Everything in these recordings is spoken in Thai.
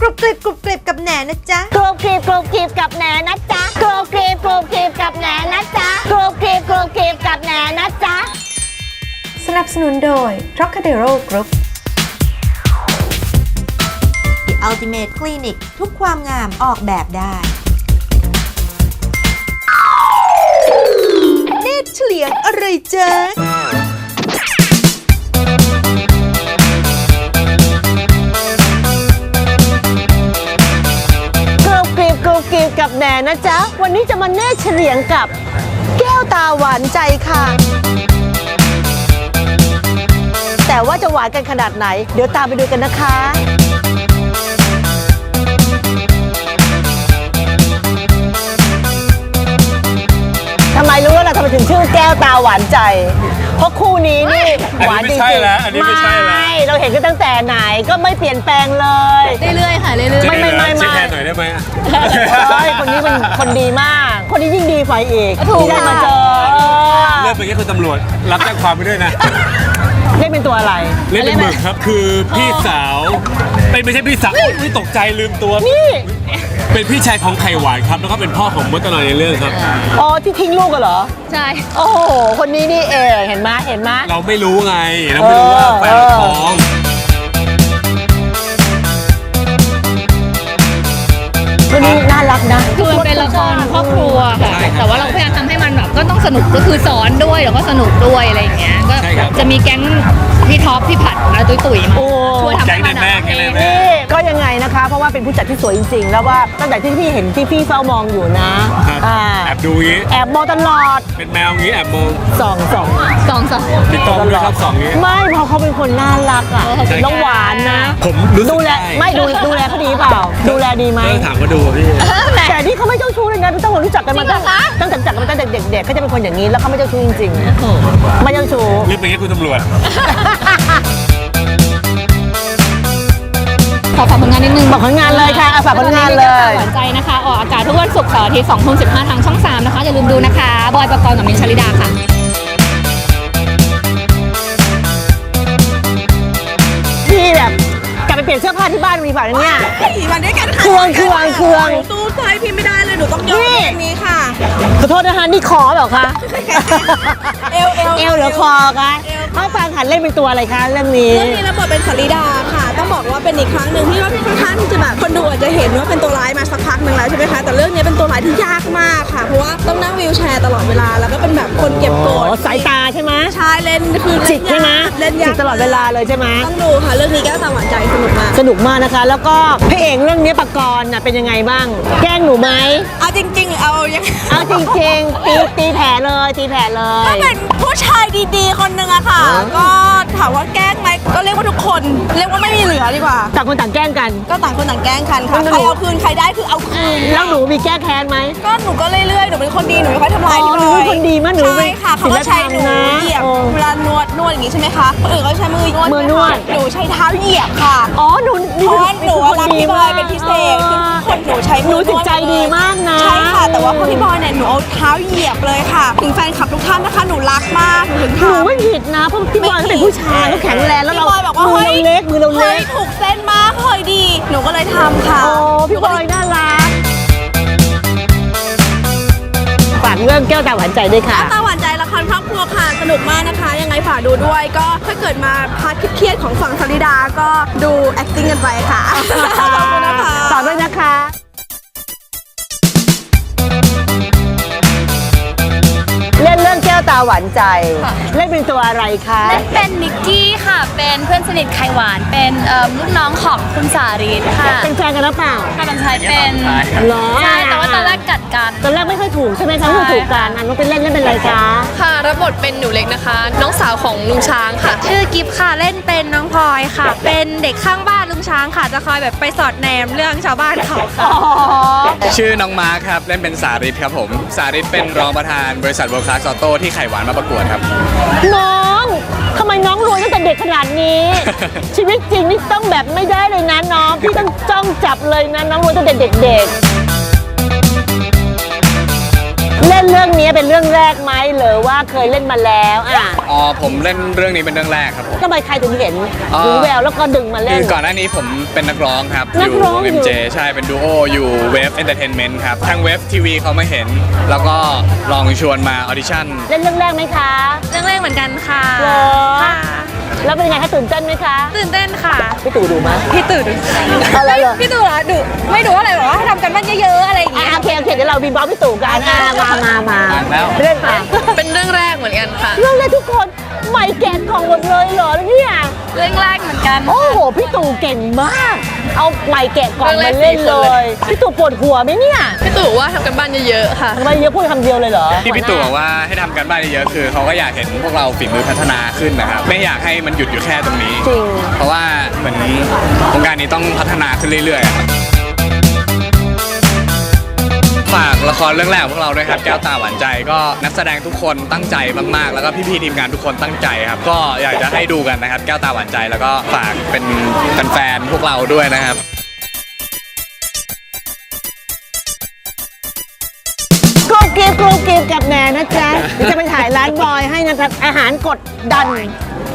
กรุบกริบกรุบกริบกับแหนนะจ๊ะกรูบกรีบกรูบกรีบกับแหนนะจ๊ะกรูบกรีบกรูบกรีบกับแหนนะจ๊ะกรูบกรีบกรูบกรีบกับแหนนะจ๊ะสนับสนุนโดย Trocadero Group The Ultimate Clinic ทุกความงามออกแบบได้เนตรเฉลียงอะไรจ๊ะ แหนนะจ๊ะ วันนี้จะมาแน่เฉลียงกับ แก้วตาหวานใจค่ะ แต่ว่าจะหวานกันขนาดไหน เดี๋ยวตามไปดูกันนะคะทำไมรู้แล้วล่ะทำไมถึงชื่อแก้วตาหวานใจ เพราะคู่นี้นี่หวานจริงๆอันนี้ไม่ใช่แล้วอันนี้ไม่ใช่แล้ว ไม่เราเห็นกันตั้งแต่ไหนก็ไม่เปลี่ยนแปลงเลย เรื่อยๆค่ะเรื่อยไม่ไม่ไม่ไม่เช็คแทนหน่อยได้ไหมอะ โอ้ยคนนี้เป็นคนดีมาก คนนี้ยิ่งดีกว่าอีกถูกที่ได้มาเจอเริ่มเป็นแค่คุณตำรวจ รับแจ้งความไปด้วยนะ เล่นเป็นตัวอะไร เล่นเป็นหมึกครับ คือพี่สาวเป็นไม่ใช่พี่สาวอุ๊ยตกใจลืมตัวนี่ เป็นพี่ชายของไข่หวานครับ แล้วก็เป็นพ่อของมดตลอดในเรื่องครับ อ๋อที่ทิ้งลูกกันเหรอๆใช่ โอ้โห คนนี้นี่เองเห็นไหมเห็นไหม เราไม่รู้ไง เราไม่รู้ว่าแฟนเราท้องคนนี้น่ารักนะคือมันเป็นละครครอบครัวค่ะแต่ว่าเราพยายามทำให้มันแบบก็ต้องสนุกก็คือสอนด้วยแล้วก็สนุกด้วยอะไรอย่างเงี้ยก็ใช่ครับจะมีแก๊งพี่ท็อปพี่ผัดและตุ้ยตุ๋ยมาโอ้ช่วยทำแก๊ให้งมันแม่แก๊งแม่นี่ ก็ยังไงนะคะ เพราะว่าเป็นผู้จัดที่สวยจริงๆ แล้วว่าตั้งแต่ที่พี่เห็นที่พี่เฝ้ามองอยู่นะครับอ่าแอบดูอย่างงี้แอบมองตลอดเป็นแมวอย่างงี้แอบมองส่องส่องสองสองติดตองด้วยครับสองนี้ ไม่เพราะเขาเป็นคนน่ารักอะใช่ น้องหวานนะผมรู้สึกดูแลได้ไม่ดูดูแลเขาดีเปล่า ดูแลดีไหม เรื่องถามมาดูอะพี่ แต่นี่เขาไม่เจ้าชู้เลยนะพี่ต้องรู้จักกันมาตั้งตั้งแต่รู้จักกันมาตั้งแต่เด็กๆเขาจะเป็นคนอย่างนี้แล้วเขาไม่เจ้าชู้จริงๆไม่เจ้าชู้ เรื่องเป็นแค่คุณตำรวจ ขอฝากผลงานนิดนึงบอกผลงานเลยค่ะอะฝากผลงานเลย หวานใจนะคะออกอากาศทุกวันศุกร์เสาร์อาทิตย์2ทุ่ม15ทางช่อง3นะคะอย่าลืมดูนะคะบอยประกรณ์กับมินท์ชลิดาค่ะพี่แบบกลับไปเปลี่ยนเสื้อผ้าที่บ้านมีฝ่าเนี่ยมาด้วยกันค่ะเครื่องเครื่องเครื่อง ตู้ไฟพี่ไม่ได้เลยหนูต้องยอมนี่เรื่องนี้ค่ะ ขอโทษนะคะนี่คอเหรอคะ เอวเอวเอวหรือคอคะ เขาฟังหันเล่นเป็นตัวอะไรคะเรื่องนี้ เรื่องนี้รับบทเป็นสลิดาค่ะ ต้องบอกว่าเป็นอีกครั้งหนึ่งที่ว่าค่อนข้างที่จะแบบคนดูอาจจะเห็นว่าเป็นตัวร้ายมาสักพักหนึ่งแล้วใช่ไหมคะแต่เรื่องนี้เป็นตัวร้ายที่ยากมากค่ะเพราะว่าต้องนั่งวีลแชร์ตลอดเวลาแล้วก็เป็นแบบคนเก็บกอ๋อดสายตาใช่ไหมใชายเล่นคือจิกใช่ไหมเล่นจิยากกตลอดเวลาเลยใช่ไหมต้องดูค่ะเรื่องนี้แก้วตาหวานใจสนุกมากสนุกมากนะคะ แล้วก็พระเอกเรื่องนี้ปกรณ์น่ะเป็นยังไงบ้าง แกล้งหนูไหมเอาจริง ๆ เอายังเอาจริงๆตีตีแผลเลยตีแผลเลก็ยเป็นผู้ชายดีๆ คนหนึ่งอะค่ะก็ถามว่าแกล้งไหมก็เรียกว่าทุกคน เรียกว่าไม่มีเหลือดีกว่า ต่างคนต่างแกล้งกัน ก็ต่างคนต่างแกล้งกันค่ะแล้วใคหรนูเอาคืนใครได้คือเอาคืนแล้วหนูมีแก้แค้นไหม ก็หนูก็เรื่อยๆหนูเป็นคนดีหนูไม่ค่อยทำร้ายอ๋อพี่หนูเป็นคนดีมากหนูเป็นใช่ค่ะเขาก็ใช้หนูศิลธรรมนะเหยียบโอ้เวลานวดนวดอย่างงี้ใช่ไหมคะคนอื่นก็ใช้มือนวดมือนวด หนูใช้เท้าเหยียบค่ะ อ๋อหนูเพราะว่าหนูอะรักพี่บอยเป็นพิเศษคือคนหนูใช้หมืนูอนวดจิตใจดีมากนะ ใช่ค่ะ แต่ว่าพอพี่บอยเนี่ยหนูเอาเท้าเหยียบเลยค่ะ ถึงแฟนคลับทุกท่านนะคะ หนูรักมาก หนูถึงหนูทำ ไม่ผิดนะเพราะพี่บอยเขาเป็นผู้ชายเขาแข็งแรงแล้วเราพี่บอยบอกว่ามือเฮ้ยเราเล็กมือเราเล็ฮ้ยกถูกเส้นมากเฮ้ยดี หนูก็เลยทำค่ะ โอ้พี่บอยน่ารักฝากเรื่องแก้วตาหวานใจด้วยค่ะ ตาหวานใจละครครอบครัวค่ะ สนุกมากนะคะ ยังไงฝากดูด้วย ก็ถ้าเกิดมาพาร์ทเครียดๆของฝั่งสลิดา ก็ดู acting กันไปค่ะ ขอบคุณนะคะ ฝากด้วยนะคะ ตาหวานใจเล่นเป็นตัวอะไรคะ เล่นเป็นนิกกี้ค่ะ เป็นเพื่อนสนิทไข่หวาน เป็นเอิ่มลูกน้องของคุณสารีนค่ะเป็นแฟนกันหรือเปล่าค่ะบันชัยเป็นเหรอใช่แต่ว่าตอนแรกกัดกัน ตอนแรกไม่ค่อยถูกใช่ไหมคะไม่ถูกกันอันนู้นเป็นเล่นเล่นเป็นอะไรคะค่ะ รับบทเป็นหนูเล็กนะคะ น้องสาวของลุงช้างค่ะ ชื่อกิฟค่ะเล่นเป็นน้องพลอยค่ะ เป็นเด็กข้างบ้านลุงช้างค่ะ จะคอยแบบไปสอดแนมเรื่องชาวบ้านเขาค่ะชื่อน้องมาร์คครับ เล่นเป็นสาริตครับผม สาริตเป็นรองประธานบริษัทเวิร์คลาสออโต้ที่ไข่หวานมาประกวดครับ น้องทำไมน้องรวยตั้งแต่เด็กขนาดนี้ ชีวิตจริงนี่ต้องแบบไม่ได้เลยนะน้องพี่ต้องจ้องจับเลยนะน้องรวยตั้งแต่เด็กๆ เล่นเรื่องนี้เป็นเรื่องแรกไหมหรือว่าเคยเล่นมาแล้วอะอ๋อผมเล่นเรื่องนี้เป็นเรื่องแรกครับผม ทำไมใครถึงเห็นอ่าหูแววแล้วก็ดึงมาเล่คืน อก่อนหน้านี้ผมเป็นนักร้องครับนักร้องอยู่อยู่ MJ ใช่เป็นดูโออยู่เวฟเอนเตอร์เทนเมนต์ครับทางเวฟทีวีเขามาเห็น แล้วก็ลองชวนมาออดิชั่น เล่นเรื่องแรกไหมคะ เรื่องแรกเหมือนกันค่ะเหรอ ค่ะแล้วเป็นไงคะตื่นเต้นไหมคะตื่นเต้นค่ะ พี่ตู่ดูไหมพี่ตื่นอะไรเหรอ พี่ตู่เหรอดุไม่ดูอะไรหรอให้ทำกันบ้านเยอะๆอะไรอย่างอะเงี้ยโอ เคโอเคเดี๋ยวเราบีบอสพี่ตู่กันอะมามามาอ่านแล้ว เล่นค่ะเป็นเรื่องแรกเหมือนกันค่ะ เรื่องแรกทุกคนใหม่แกะกล่องหมดเลยเหรอเนี่ยเรื่องแรกเหมือนกัน โอ้โหพี่ตู่เก่งมาก เอาใหม่แกะกล่องเรื่มาองแรกเล่นสี่เลคนเลยยพี่ตู่ปวดหัวไหมเนี่ยพี่ตู่ว่าทำกันบ้านเยอะๆค่ะทำไมเยอะพูดคำเดียวเลยเหรอที่พี่ตู่บอกว่าให้ทำกันบ้านเยอะๆคือเขาก็อยากเห็นพวกเราฝีมือพัฒนาขึ้นนะครับไม่อยากให้มันหยุดอยู่แค่ตรงนี้จริงเพราะว่าเหมือนวงการนี้ต้องพัฒนาขึ้นเรื่อยๆครับ ฝากละครเรื่องแรกของพวกเราด้วยครับแก้วตาหวานใจก็นักแสดงทุกคนตั้งใจมากๆ แล้วก็พี่ๆทีมงานทุกคนตั้งใจครับ ก็อยากจะให้ดูกันนะครับ แก้วตาหวานใจแล้วก็ฝากเป็นแฟนๆพวกเราด้วยนะครับ กรูกรีบกรูกรีบกับแหนนะจ๊ะเดี๋ยวจะไปถ่ายร้านบอยให้นะครับอาหารกดดัน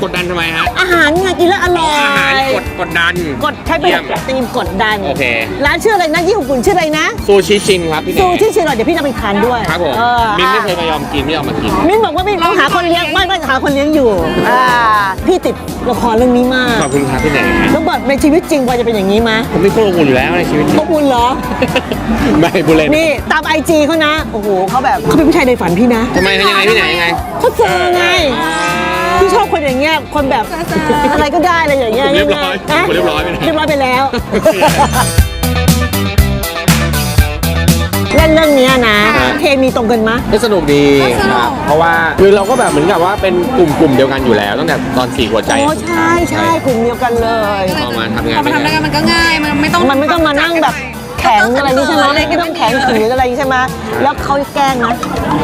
กดดันทำไมฮะอาหารไงกินแล้วอร่อยอาหารกดกดดัน กดใช้เป็นเยี่ยมตีมกดดันโอเค ร้านชื่ออะไรนะยี่ห้อปุ่นชื่ออะไรนะซูชิชินครับพี่แหซูนที่ชื่ออร่อยเดี๋ยวพี่จะไปทานด้วยครับผมเออมินไม่อะเคยมายอมกินไม่ยอมมากิน มิ้นบอกว่ามิ้นต้องหาคนเลี้ยงไม่ไม่หาคนเลี้ยงอยู่อ่าพี่ติดละครเรื่องนี้มากขอบคุณครับพี่แหนแล้วบอกในชีวิตจริงพอจะเป็นอย่างนี้ไหมผมเป็นคนอบอุ่นอยู่แล้วในชีวิตอบอุ่นเหรอ ไม่บุเรนนี่ตามไอจีเขานะโอ้โหเขาแบบเขาเป็นผู้ชายในฝันพี่นะทำไมยังไงพี่แหนยังไงเขาเจอไงพี่ชอบคนอย่างเงี้ยคนแบบอะไรก็ได้อะไรอย่างเงี้ยผมเรียบร้อยง่าๆผมเรียบร้อยไปแล้วเรียบร้อยไปแล้วเล่นเรื่องเนี้ยนะเคมีตรงกันมะก็สนุกดีครับเพราะว่าคือเราก็แบบเหมือนกับว่าเป็นกลุ่มกลุ่มเดียวกันอยู่แล้วตั้งแต่ตอนสี่หัวใจโอ้ใช่ใช่กลุ่มเดียวกันเลยพอมาทำงานพอมาทำด้วยกันมันก็ง่ายมันไม่ต้องมันไม่ต้องมานั่งแบบ แข็งอะไรนี่ใช่ไหมไม่ต้องแข็งขืนอะไรใช่ไหมแล้วเขาแกล้งนะ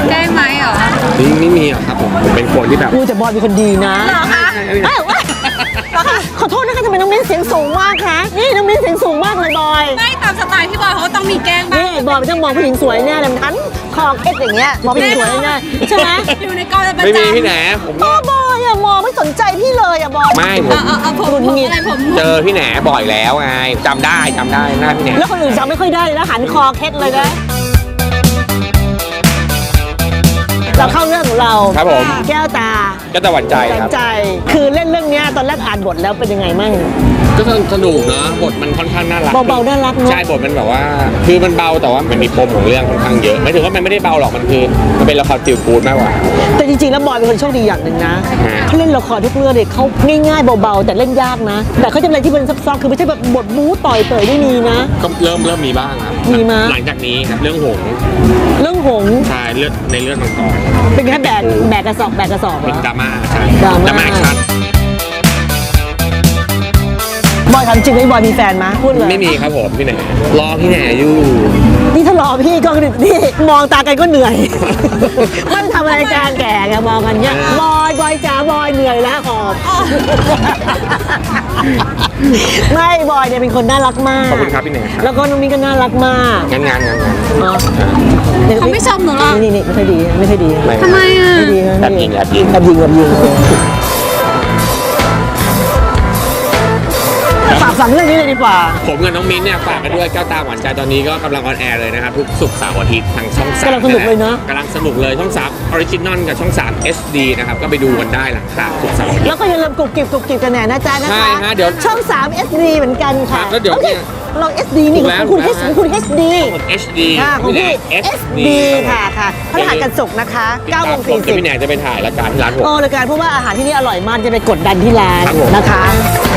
แก้ไหมเหรอนี่ไม่มีหรอกครับผมผมเป็นคนที่แบบกูแต่บอยเป็นคนดีนะเอ้าว่าขอโทษนะคะทำไมน้องมิ้นเสียงสูงมากคะนี่น้องมิ้นเสียงสูงมากเลยบอยไม่ตามสไตล์พี่บอยเขาก็ต้องมีแกล้งบ้างนี่บอยมันต้องมองผู้หญิงสวยแน่เลยมันทันคอเอ็ดอย่างเงี้ยมองผู้หญิงสวยแน่ใช่ไหมอยู่ในกองประไม่มีจำพี่แหนผมบ้าบอยอะ มองไม่สนใจพี่เลยอะบอยไม่ผม เอาเอาผมผมอะไรผมเจอพี่แหนบ่อยแล้วไงจำได้จำได้หน้าพี่แหน แล้วคนอื่นจำไม่ค่อยได้แล้วหันคอเคล็ดเลยนะ เราเข้าเรื่องของเราครับผม แก้วตาก็ตะวันใจแสคนรับ ใจ คือเล่นเรื่องเนี้ยตอนแรกอ่านบทแล้วเป็นยังไงมั่ง ก็สนุกนะบทมันค่อนข้างน่ารักเบาๆน่ารักเนอะ ใช่บทมันแบบว่า คือมันเบาแต่ว่ามันมีปมของเรื่องค่อนข้างเยอะไม่ถึงว่ามันไม่ได้เบาหรอกมันคือมันเป็นละครฟิลกูดมากกว่า แต่จริงๆแล้วบอยเป็นคนโชคดีอย่างหนึ่งนะฮะเขาเล่นละครทุกเรื่องเนี่ยเขาง่ายๆเบาๆแต่เล่นยากนะ แต่เขาจะเป็นอะไรที่มันซับซ้อนคือไม่ใช่แบบบทบู๊ต่อยเตยไม่มีนะ ก็เริ่มเริ่มมีบ้างครับมีมั้ย หลังจากนี้ครับเรื่องหงส์เรื่อง หงส์ใช่เลือดในเลือดมังกรเป็นแค่แบกแบกกระสอบแบกกระสอบเหรเป็นอ ดราม่าใช่ดราม่าแอคชั่น บอยทำจริงไหมบอยมีแฟนมะพูดเลยไม่มีครับผมพี่แหนรอพี่แหนอยู่นี่ถ้ารอพี่ก็นี่มองตากันก็เหนื่อยไม่ทำรายการแก่ไงมองกันเนี้ยบอยบอยจ๋าบอยเหนื่อยแล้วขอบไม่บอยเนี่ยเป็นคนน่ารักมากขอบคุณครับพี่แหนครับแล้วก็น้องมิ้นก็น่ารักมากงานงานงานงานเนาะเขาไม่ชมหนูหรอกนี่นี่ไม่ค่อยดีไม่ค่อยดีไม่ทำไมอะไม่ดีนะแอบยิงแอบยิงแอบยิงแอบยิง ฝากฝังเรื่องนี้เลยดีกว่า ผมกับน้องมิ้นเนี่ยฝากกันด้วยแก้วตาหวานใจตอนนี้ก็กำลังออนแอร์เลยนะครับทุกศุกร์เสาร์อาทิตย์ทางช่องสามกำลังสนุกเลยเนอะกำลังสนุกเลยช่องสามออริจินอลกับช่องสาม HD นะครับก็ไปดูกันได้หลังข่าวศุกร์เสาร์อาทิตย์ แล้วก็อย่าลืมกรุบกริบกรุบกริบกันแน่นะจ๊ะนะคะใช่ฮะเดี๋ยวช่อง3 SD เหมือนกันค่ะครับแล้วเดี๋ยวอ้เนี่ย เรา SD นี่ถูกแล้วของคุณถูก H แล้วของคุณ HD ผม HD ค่ะของพี่แหนพี่ SD SD ค่ะค่ะพฤหัสกันศุกร์นะคะ9โมงผมกับพี่แหนจะไปถ่ายรายการที่ร้านผม40โอ้รายการเพราะว่าอาหารที่นี่อร่อยมากจะไปกดดันที่ร้านครับผม นะคะเรื่องราว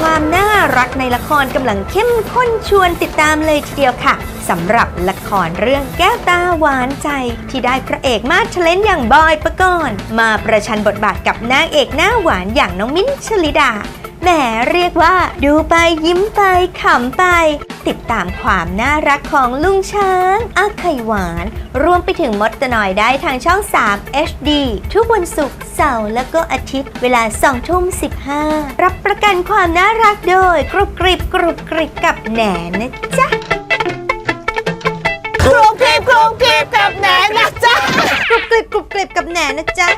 ความน่ารักในละครกำลังเข้มข้นชวนติดตามเลยทีเดียวค่ะสำหรับละครเรื่องแก้วตาหวานใจ ที่ได้พระเอกมาเทเลนอย่างบอยปกรณ์มาประชันบทบาทกับนางเอกหน้าหวานอย่างน้องมิ้นชลิดา แหมเรียกว่าดูไปยิ้มไปขำไป ติดตามความน่ารักของลุงช้างอาไข่หวาน รวมไปถึงมดตะนอยได้ทางช่อง 3 HD ทุกวันศุกร์เสาร์และก็อาทิตย์เวลา2ทุ่ม15 รับประกันความน่ารักโดยกรุบกริบกรุบกริบกับแหนนะจ๊ะครัวเพลบกรุบกริบกับแหนนะจ๊ะกรุบกริบกรุบกริบกับแหนนะจ๊ะ